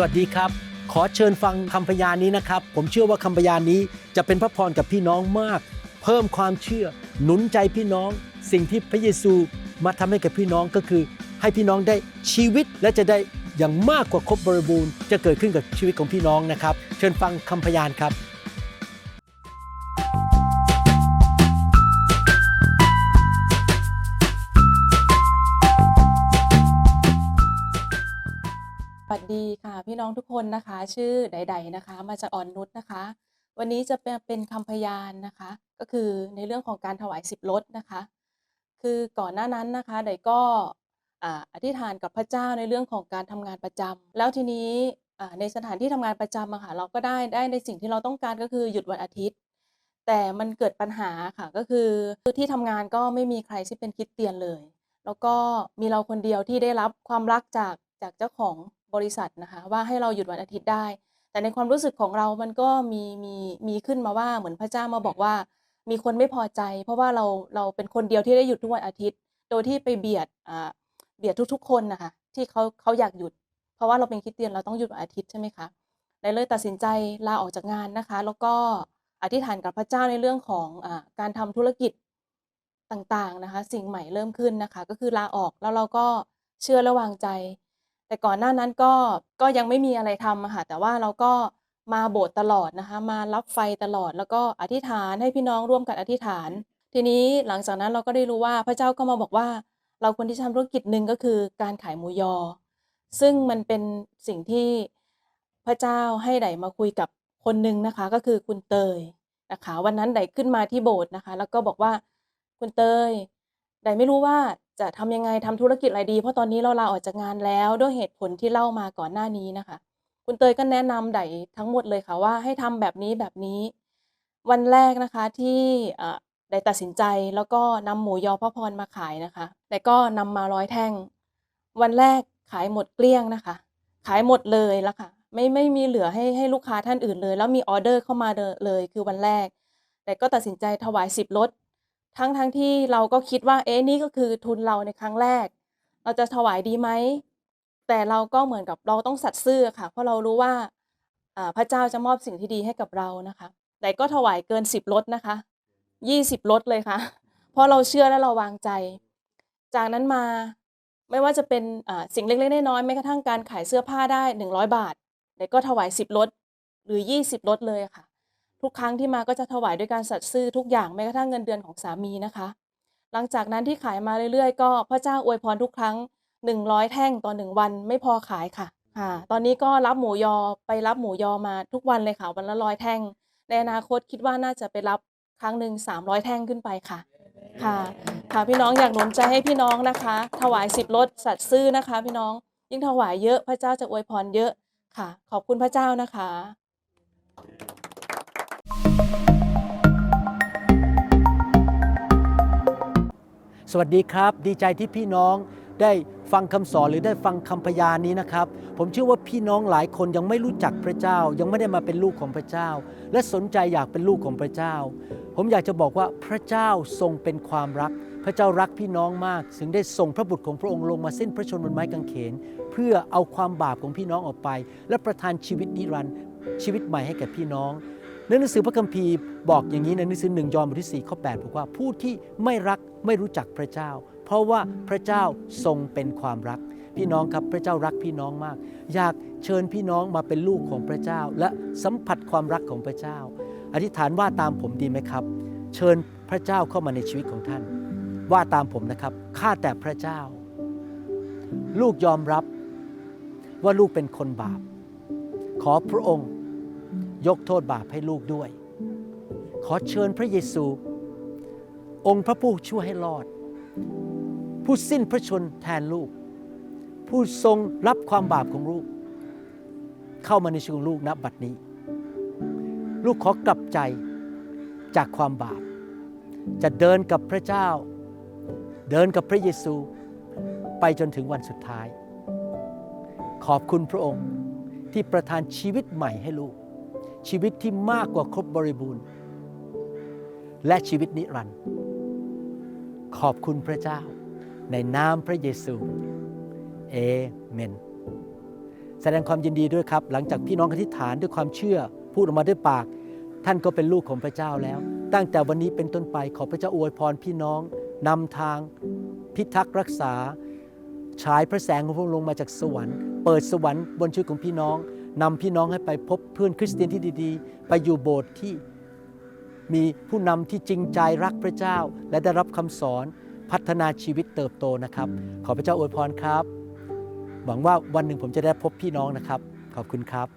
สวัสดีครับ ขอเชิญฟังคำพยานนี้นะครับ ผมเชื่อว่าคำพยานนี้จะเป็นพระพรกับพี่น้องมาก เพิ่มความเชื่อ หนุนใจพี่น้อง สิ่งที่พระเยซูมาทำให้กับพี่น้องก็คือ ให้พี่น้องได้ชีวิตและจะได้อย่างมากกว่าครบบริบูรณ์ จะเกิดขึ้นกับชีวิตของพี่น้องนะครับ เชิญฟังคำพยานครับ พี่น้องทุกคนนะคะ ชื่อใด ๆนะคะ มาจากอ่อนนุชนะคะ วันนี้จะเป็นคำพยานนะคะ ก็คือในเรื่องของการถวายสิบลดนะคะ คือก่อนหน้านั้นนะคะใดก็อธิษฐานกับพระเจ้าในเรื่องของการทำงานประจำแล้วทีนี้ในสถานที่ทำงานประจำอะค่ะเราก็ได้ได้ในสิ่งที่เราต้องการก็คือหยุดวันอาทิตย์ แต่มันเกิดปัญหาค่ะก็คือที่ทำงานก็ไม่มีใครที่เป็นคริสเตียนเลย แล้วก็มีเราคนเดียวที่ได้รับความรักจากจากเจ้าของ บริษัทนะคะว่าให้เราหยุดวันอาทิตย์ได้ แต่ในความรู้สึกของเรามันก็มีมีมีขึ้นมาว่าเหมือนพระเจ้ามาบอกว่า มีคนไม่พอใจ เพราะว่าเราเราเป็นคนเดียวที่ได้หยุดทุกวันอาทิตย์ โดยที่ไปเบียดอ่าเบียดทุกๆ คนนะคะที่เขาเขาอยากหยุด เพราะว่าเราเป็นคริสเตียนเราต้องหยุดวันอาทิตย์ใช่ไหมคะได้เลยตัดสินใจลาออกจากงานนะคะ แล้วก็อธิษฐานกับพระเจ้าในเรื่องของอการทำธุรกิจต่างๆนะคะ สิ่งใหม่เริ่มขึ้นนะคะ ก็คือลาออกแล้วเราก็เชื่อและวางใจ แต่ก่อนหน้านั้นก็ก็ยังไม่มีอะไรทำค่ะแต่ว่าเราก็มาโบสถ์ตลอดนะคะ มารับไฟตลอดแล้วก็อธิษฐานให้พี่น้องร่วมกันอธิษฐาน ทีนี้หลังจากนั้นเราก็ได้รู้ว่าพระเจ้าก็มาบอกว่า เราควรที่จะทำธุรกิจหนึ่งก็คือการขายหมูยอ ซึ่งมันเป็นสิ่งที่พระเจ้าให้ไดมาคุยกับคนหนึ่งนะคะ ก็คือคุณเตยนะคะ วันนั้นไดขึ้นมาที่โบสถ์นะคะ แล้วก็บอกว่าคุณเตยไดไม่รู้ว่า จะทำยังไงทำธุรกิจอะไรดี เพราะตอนนี้เราลาออกจากงานแล้วด้วยเหตุผลที่เล่ามาก่อนหน้านี้นะคะ คุณเตยก็แนะนำไดทั้งหมดเลยค่ะว่าให้ทำแบบนี้แบบนี้ วันแรกนะคะที่เอ่อไดตัดสินใจแล้วก็นำหมูยอพระพรมาขายนะคะไดก็นำมาร้อยแท่ง วันแรกขายหมดเกลี้ยงนะคะ ขายหมดเลยล้วค่ะ ไม่ไม่มีเหลือให้ให้ลูกค้าท่านอื่นเลย แล้วมีออเดอร์เข้ามาเลยเลยคือวันแรก แต่ก็ตัดสินใจถวายสิบลด ทั้งทั้งที่เราก็คิดว่าเอ๊ะนี่ก็คือทุนเราในครั้งแรก เราจะถวายดีไหม แต่เราก็เหมือนกับเราต้องสัตย์ซื่อค่ะ เพราะเรารู้ว่าอ่าพระเจ้าจะมอบสิ่งที่ดีให้กับเรานะคะ แต่ก็ถวายเกินสิบลดนะคะยี่สิบลดเลยค่ะ เพราะเราเชื่อและเราวางใจ จากนั้นมาไม่ว่าจะเป็นอ่าสิ่งเล็กๆน้อยๆแม้กระทั่งการขายเสื้อผ้าได้หนึ่งร้อยบาทแต่ก็ถวายสิบลดหรือยี่สิบลดเลยค่ะ ทุกครั้งที่มาก็จะถวายด้วยการสัตย์ซื่อทุกอย่างแม้กระทั่งเงินเดือนของสามีนะคะ หลังจากนั้นที่ขายมาเรื่อยๆ ก็พระเจ้าอวยพรทุกครั้ง 100 แท่งต่อ1วันไม่พอขายค่ะค่ะ ตอนนี้ก็รับหมูยอไปรับหมูยอมาทุกวันเลยค่ะวันละร้อยแท่ง ในอนาคตคิดว่าน่าจะไปรับครั้งหนึ่ง300 แท่งขึ้นไปค่ะค่ะ ค่ะพี่น้องอยากหนุนใจให้พี่น้องนะคะ ถวายสิบลดสัตย์ซื่อนะคะ พี่น้องยิ่งถวายเยอะพระเจ้าจะอวยพรเยอะค่ะ ขอบคุณพระเจ้านะคะ สวัสดีครับ ดีใจที่พี่น้องได้ฟังคำสอนหรือได้ฟังคำพยานนี้นะครับ ผมเชื่อว่าพี่น้องหลายคนยังไม่รู้จักพระเจ้า ยังไม่ได้มาเป็นลูกของพระเจ้า และสนใจอยากเป็นลูกของพระเจ้า ผมอยากจะบอกว่าพระเจ้าทรงเป็นความรัก พระเจ้ารักพี่น้องมาก ถึงได้ส่งพระบุตรของพระองค์ลงมาเส้นพระชนม์บนไม้กางเขน เพื่อเอาความบาปของพี่น้องออกไป และประทานชีวิตนิรันดร์ชีวิตใหม่ให้แก่พี่น้อง ในหนังสือพระคัมภีร์บอกอย่างนี้ในหนังสือหนึ่งยอห์นบทที่4ข้อ8บอกว่าผู้ที่ไม่รักไม่รู้จักพระเจ้า เพราะว่าพระเจ้าทรงเป็นความรัก พี่น้องครับพระเจ้ารักพี่น้องมาก อยากเชิญพี่น้องมาเป็นลูกของพระเจ้า และสัมผัสความรักของพระเจ้า อธิษฐานว่าตามผมดีไหมครับ เชิญพระเจ้าเข้ามาในชีวิตของท่าน ว่าตามผมนะครับข้าแต่พระเจ้า ลูกยอมรับว่าลูกเป็นคนบาป ขอพระองค์ ยกโทษบาปให้ลูกด้วย ขอเชิญพระเยซู องค์พระผู้ช่วยให้รอด ผู้สิ้นพระชนแทนลูก ผู้ทรงรับความบาปของลูก เข้ามาในชีวิตของลูกณบัดนี้ ลูกขอกลับใจจากความบาป จะเดินกับพระเจ้า เดินกับพระเยซูไปจนถึงวันสุดท้าย ขอบคุณพระองค์ที่ประทานชีวิตใหม่ให้ลูก ชีวิตที่มากกว่าครบบริบูรณ์ และชีวิตนิรันดร์ขอบคุณพระเจ้า ในนามพระเยซูเอเมน แสดงความยินดีด้วยครับ หลังจากพี่น้องอธิษฐานด้วยความเชื่อ พูดออกมาด้วยปาก ท่านก็เป็นลูกของพระเจ้าแล้ว ตั้งแต่วันนี้เป็นต้นไปขอพระเจ้าอวยพรพี่น้องนำทาง พิทักษ์รักษาฉายพระแสงของพระองค์ลงมาจากสวรรค์ เปิดสวรรค์บนชีวิตของพี่น้อง นำพี่น้องให้ไปพบเพื่อนคริสเตียนที่ดีๆ ไปอยู่โบสถ์ที่มีผู้นำที่จริงใจรักพระเจ้า และได้รับคำสอนพัฒนาชีวิตเติบโตนะครับ ขอพระเจ้าอวยพรครับ หวังว่าวันหนึ่งผมจะได้พบพี่น้องนะครับ ขอบคุณครับ